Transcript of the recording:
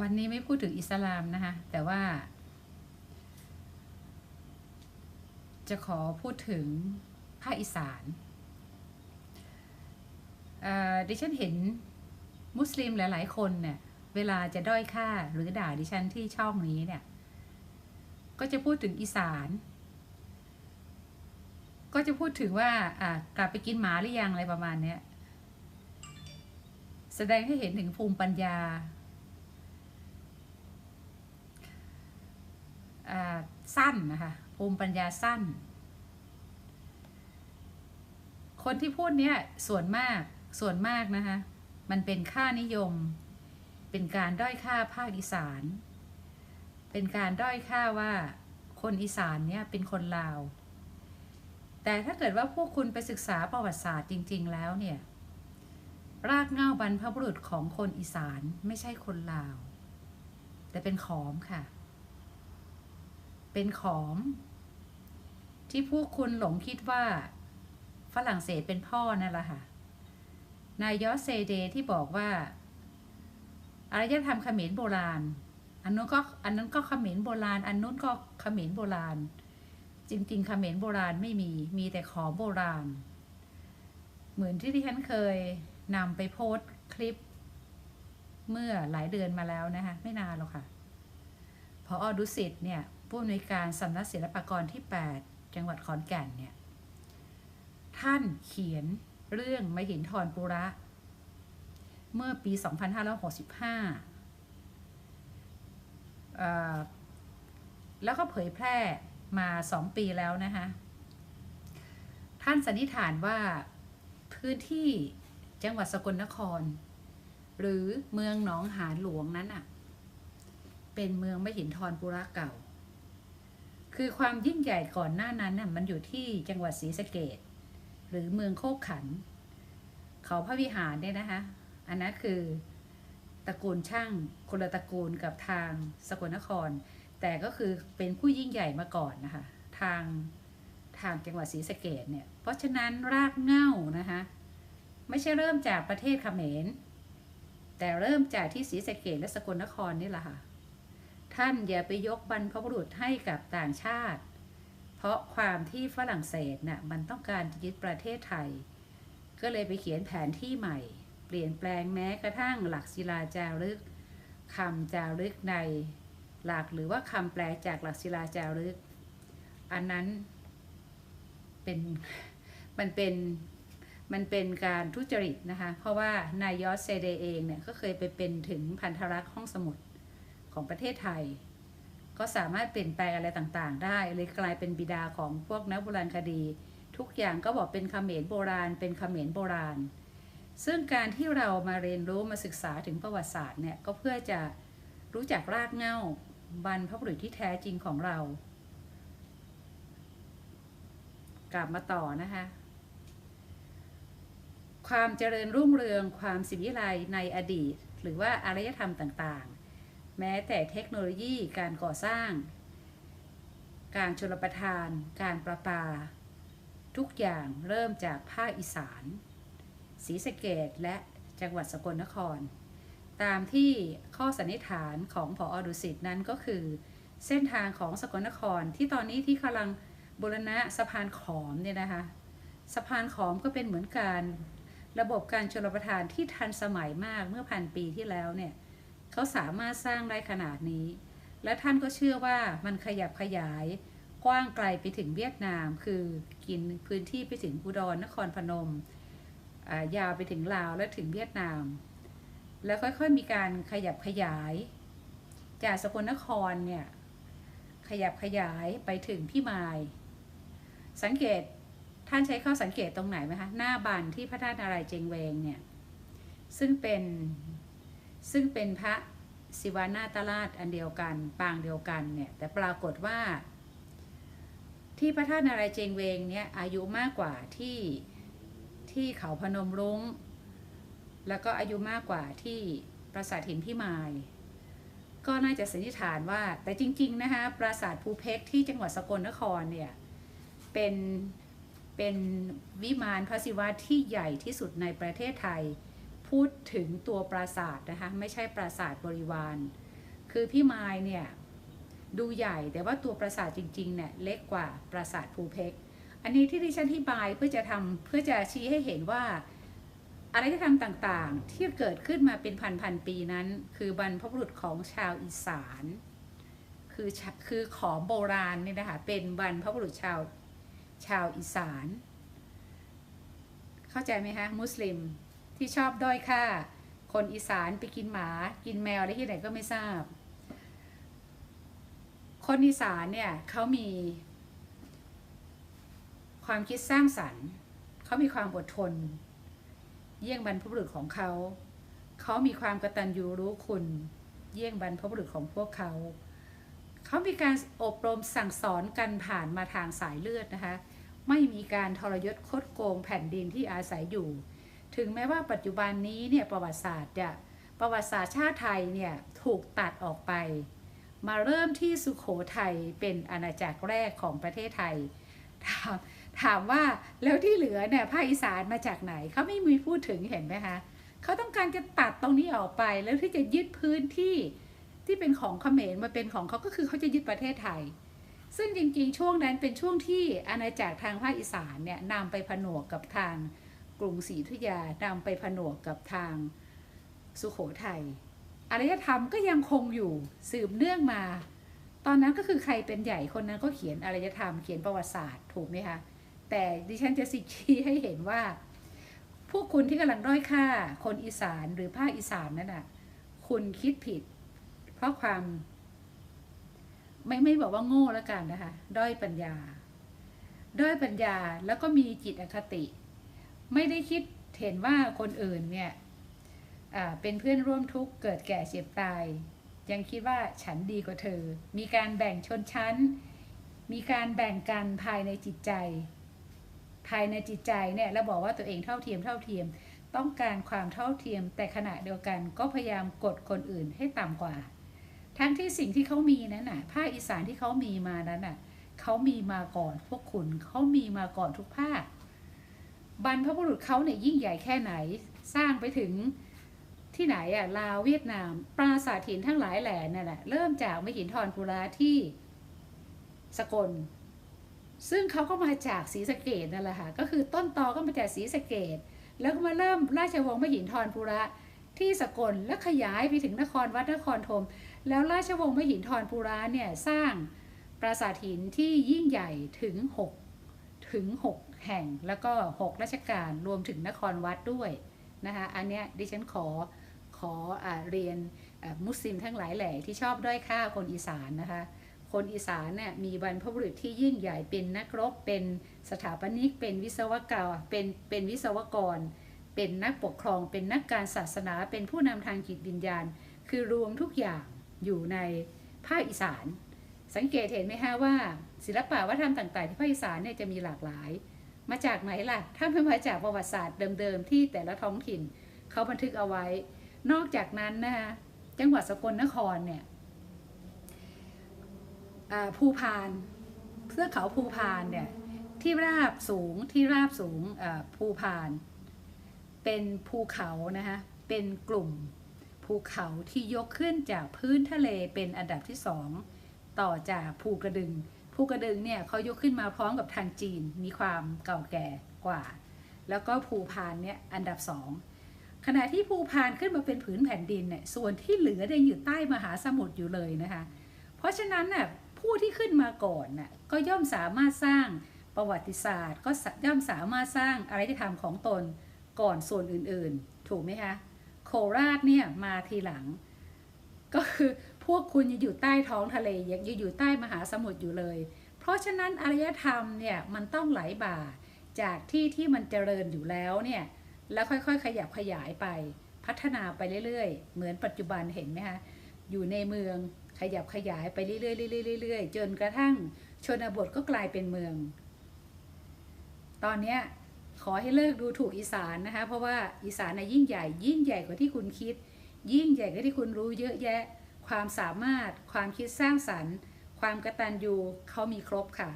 วันนี้ไม่พูดถึงอิสลามนะคะ แต่ว่า จะขอพูดถึงภาคอีสานเอ่อดิฉันเห็นมุสลิมหลาย ๆ คนเนี่ย เวลาจะด้อยค่าหรือด่าดิฉันที่ช่องนี้เนี่ย ก็จะพูดถึงอีสาน ก็จะพูดถึงว่าอ่ากลับไปกินหมาหรือยังอะไรประมาณเนี้ยแสดงให้เห็นถึงภูมิปัญญา อ่า สั้นนะคะภูมิปัญญาสั้น คนที่พูดเนี้ยส่วนมากส่วนมากนะคะมันเป็นค่านิยม เป็นการด้อยค่าภาคอีสาน เป็นการด้อยค่าว่าคนอีสานเนี่ยเป็นคนลาว แต่ถ้าเกิดว่าพวกคุณไปศึกษาประวัติศาสตร์จริง ๆ แล้วเนี่ย รากเหง้าบรรพบุรุษของคนอีสานไม่ใช่คนลาว แต่เป็นขอมค่ะ เป็นขอมที่พวกคุณหลงคิดว่า ฝรั่งเศสเป็นพ่อนั่นแหละค่ะ นายยอสเซเดที่บอกว่าอารยธรรมเขมรโบราณ อันนู้นก็อันนั้นก็เขมรโบราณ อันนู้นก็เขมรโบราณ จริงๆเขมรโบราณไม่มี มีแต่ขอมโบราณ เหมือนที่ที่ฉันเคยนำไปโพสต์คลิป เมื่อหลายเดือนมาแล้วนะคะ ไม่นานหรอกค่ะพออดุสิตเนี่ย ผู้อำนวยการสำนักศิลปากรที่ 8 จังหวัดขอนแก่นเนี่ย ท่านเขียนเรื่องมหินทรปุระ เมื่อปี 2565เอ่อแล้วก็เผยแพร่มาสองปีแล้วนะคะ ท่านสันนิษฐานว่าพื้นที่จังหวัดสกลนคร หรือเมืองหนองหานหลวงนั้นอะเป็นเมืองมหินทรปุระเก่า คือความยิ่งใหญ่ก่อนหน้านั้นน่ะมันอยู่ที่จังหวัดศรีสะเกดหรือเมืองโคกขัน เขาพระวิหารเนี่ยนะคะ อันนั้นคือตระกูลช่างคนละตระกูลกับทางสกลนคร แต่ก็คือเป็นผู้ยิ่งใหญ่มาก่อนนะคะทางทางจังหวัดศรีสะเกดเนี่ย เพราะฉะนั้นรากเง้านะคะไม่ใช่เริ่มจากประเทศเขมร แต่เริ่มจากที่ศรีสะเกดและสกลนครนี่แหละค่ะ ท่านอย่าไปยกบรรพบุรุษให้กับต่างชาติ เพราะความที่ฝรั่งเศสน่ะมันต้องการจะยึดประเทศไทย ก็เลยไปเขียนแผนที่ใหม่ เปลี่ยนแปลงแม้กระทั่งหลักศิลาจารึกคำจารึกในหลักหรือว่าคำแปลจากหลักศิลาจารึก อันนั้นเป็นมันเป็นมันเป็นการทุจริตนะคะ เพราะว่านายยอสเซเดเองเนี่ยก็เคยไปเป็นถึงพันธรักษ์ห้องสมุด ของประเทศไทย ก็สามารถเปลี่ยนแปลงอะไรต่างๆ ได้เลยกลายเป็นบิดาของพวกนักโบราณคดี ทุกอย่างก็บอกเป็นเขมรโบราณ เป็นเขมรโบราณ ซึ่งการที่เรามาเรียนรู้มาศึกษาถึงประวัติศาสตร์เนี่ยก็เพื่อจะรู้จักรากเหง้าบรรพบุรุษที่แท้จริงของเรา กลับมาต่อนะคะความเจริญรุ่งเรืองความสิวิไลในอดีต หรือว่าอารยธรรมต่างๆ แม้แต่เทคโนโลยีการก่อสร้าง การชลประทาน การประปา ทุกอย่างเริ่มจากภาคอีสานศรีสะเกดและจังหวัดสกลนคร ตามที่ข้อสันนิษฐานของผออดุสิตนั้นก็คือ เส้นทางของสกลนครที่ตอนนี้ที่กำลังบูรณะสะพานขอมเนี่ยนะคะสะพานขอมก็เป็นเหมือนการระบบการชลประทานที่ทันสมัยมากเมื่อพันปีที่แล้วเนี่ย เขาสามารถสร้างได้ขนาดนี้ และท่านก็เชื่อว่ามันขยับขยายกว้างไกลไปถึงเวียดนาม คือกินพื้นที่ไปถึงอุดรนครพนม ยาวไปถึงลาวและถึงเวียดนาม แล้วค่อยๆมีการขยับขยาย จากสกลนครเนี่ยขยับขยายไปถึงพี่มาย สังเกตท่านใช้ข้อสังเกตตรงไหนไหมคะ หน้าบันที่พระธาตุนารายเจงเวงเนี่ย ซึ่งเป็น ซึ่งเป็นพระศิวานาตราชอันเดียวกัน ปางเดียวกันเนี่ยแต่ปรากฏว่า ที่พระธาตุนารายเจงเวงเนี่ยอายุมากกว่าที่ที่เขาพนมรุง้ง แล้วก็อายุมากกว่าที่ปราสาทหินพิมาย ก็น่าจะสันนิษฐานว่าแต่จริง ๆ นะคะปราสาทภูเพกที่จังหวัดสกลนครเนี่ยเป็นเป็นวิมานพระศิวะที่ใหญ่ที่สุดในประเทศไทย พูดถึงตัวปราสาทนะคะไม่ใช่ปราสาทบริวาร คือพี่ไม้เนี่ยดูใหญ่แต่ว่าตัวปราสาทจริงๆเนี่ยเล็กกว่าปราสาทภูเพกอันนี้ที่ดิฉันอธิบายเพื่อจะทำเพื่อจะชี้ให้เห็นว่าอะไรที่ทำต่างๆ ที่เกิดขึ้นมาเป็นพันๆปีนั้น คือบรรพบุรุษของชาวอีสาน คือคือของโบราณเนี่ยนะคะเป็นบรรพบุรุษชาวชาวอีสาน เข้าใจไหมคะมุสลิม ที่ชอบด้อยค่า คนอีสานไปกินหมา กินแมวอะไรที่ไหนก็ไม่ทราบ คนอีสานเนี่ยเขามี ความคิดสร้างสรรค์เขามีความอดทน เยี่ยงบรรพบุรุษของเขาเขามีความกตัญญูรู้คุณ เยี่ยงบรรพบุรุษของพวกเขาเขามีการอบรมสั่งสอนกันผ่านมาทางสายเลือดนะคะ ไม่มีการทรยศคดโกงแผ่นดินที่อาศัยอยู่ ถึงแม้ว่าปัจจุบันนี้เนี่ยประวัติศาสตร์จะประวัติศาสตร์ชาติไทยเนี่ยถูกตัดออกไป มาเริ่มที่สุขโขทัยเป็นอาณาจักรแรกของประเทศไทยถามถามว่าแล้วที่เหลือเนี่ยภาคอีสานมาจากไหนเขาไม่มีพูดถึงเห็นไหมคะเขาต้องการจะตัดตรงนี้ออกไปแล้วที่จะยึดพื้นที่ที่เป็นของเขมรมาเป็นของเขาก็คือเขาจะยึดประเทศไทย ซึ่งจริงๆ ช่วงนั้นเป็นช่วงที่อาณาจักรทางภาคอีสานเนี่ยนำไปผนวกกับทาง กรุงศรีอยุยานำไปผนวกกับทางสุขโขทัยอารยธรรมก็ยังคงอยู่สืบเนื่องมา ตอนนั้นก็คือใครเป็นใหญ่คนนั้นก็เขียนอารยธรรมเขียนประวัติศาสตร์ถูกไหมคะแต่ดิฉันจะสิชี้ให้เห็นว่า พวกคุณที่กำลังด้อยค่าคนอีสานหรือภาคอีสานนั่นน่ะคุณคิดผิด เพราะความ ไม่ไม่บอกว่าโง่แล้วกันนะคะ ด้อยปัญญา ด้อยปัญญาแล้วก็มีจิตอคติ ไม่ได้คิดเห็นว่าคนอื่นเนี่ยเป็นเพื่อนร่วมทุกข์เกิดแก่เจ็บตาย ยังคิดว่าฉันดีกว่าเธอ มีการแบ่งชนชั้น มีการแบ่งกันภายในจิตใจ ภายในจิตใจเนี่ยแล้วบอกว่าตัวเองเท่าเทียมเท่าเทียม ต้องการความเท่าเทียม แต่ขณะเดียวกันก็พยายามกดคนอื่นให้ต่ำกว่า ทั้งที่สิ่งที่เขามีนั้นน่ะภาคอีสานที่เขามีมานั้นน่ะเขามีมาก่อนพวกคุณเขามีมาก่อนทุกภาค บรรพบุรุษเขาเนี่ยยิ่งใหญ่แค่ไหน สร้างไปถึงที่ไหนอะลาวเวียดนาม ปราสาทหินทั้งหลายแหล่นั่นแหละเริ่มจากมหินทรปุราที่สกล ซึ่งเขาก็มาจากศรีสะเกดนั่นแหละค่ะก็คือต้นตอก็มาจากศรีสะเกดแล้วก็มาเริ่มราชวงศ์มหินทรปุระที่สกลและขยายไปถึงนครวัดนครธมแล้วราชวงศ์มหินทรปุระเนี่ยสร้างปราสาทหินที่ยิ่งใหญ่ถึง 6 ถึง 6 แห่งแล้วก็ 6 ราชการรวมถึงนครวัดด้วยนะคะอันเนี้ยดิฉันขอขออเรียนมุสลิมทั้งหลายแหล่ที่ชอบด้อยค่าคนอีสานนะคะคนอีสานเนี่ยมีบรรพบุรุษที่ยิ่งใหญ่เป็นนักรบ เป็นสถาปนิก เป็นวิศวกรเป็นเป็นวิศวกร เป็นนักปกครอง เป็นนักการศาสนา เป็นผู้นำทางจิตวิญญาณ คือรวมทุกอย่างอยู่ในภาคอีสาน สังเกตเห็นไหมฮะว่า ศิลปะวัฒนธรรมต่าง ๆ ที่ภาคอีสานเนี่ยจะมีหลากหลาย มาจากไหนล่ะ ถ้าไม่มาจากประวัติศาสตร์เดิมๆที่แต่ละท้องถิ่นเขาบันทึกเอาไว้ นอกจากนั้นนะคะจังหวัดสกลนครเนี่ยภูพานเทือกเขาภูพานเนี่ยที่ราบสูงที่ราบสูงภูพาน เป็นภูเขานะคะเป็นกลุ่มภูเขาที่ยกขึ้นจากพื้นทะเลเป็นอันดับที่สองต่อจากภูกระดึง ภูกระดึงเนี่ยเขายกขึ้นมาพร้อมกับทางจีนมีความเก่าแก่กว่า แล้วก็ภูพานเนี่ยอันดับสองขณะที่ภูพานขึ้นมาเป็นผืนแผ่นดินเนี่ยส่วนที่เหลือเนี่ยอยู่ใต้มหาสมุทรอยู่เลยนะคะ เพราะฉะนั้นน่ะผู้ที่ขึ้นมาก่อนน่ะก็ย่อมสามารถสร้างประวัติศาสตร์ ก็ย่อมสามารถสร้างอะไรที่ทำของตนก่อนส่วนอื่นๆ ถูกไหมคะ โคราชเนี่ยมาทีหลัง ก็คือ วกคุณยังอยู่ใต้ท้องทะเลยังอยู่ใต้มหาสมุทรอยู่เลย เพราะฉะนั้นอารยธรรมเนี่ยมันต้องไหลบ่าจากที่ที่มันเจริญอยู่แล้วเนี่ยแล้วค่อยๆ ขยับขยายไป พัฒนาไปเรื่อยๆ เหมือนปัจจุบันเห็นไหมคะอยู่ในเมืองขยับขยายไปเรื่อยๆเรื่อยๆเรื่อยๆจนกระทั่งชนบทก็กลายเป็นเมือง ตอนนี้ขอให้เลิกดูถูกอีสานนะคะ เพราะว่าอีสานน่ะยิ่งใหญ่ ยิ่งใหญ่กว่าที่คุณคิด ยิ่งใหญ่กว่าที่คุณรู้เยอะแยะ ความสามารถ ความคิดสร้างสรรค์ ความกระตันยูเขามีครบค่ะ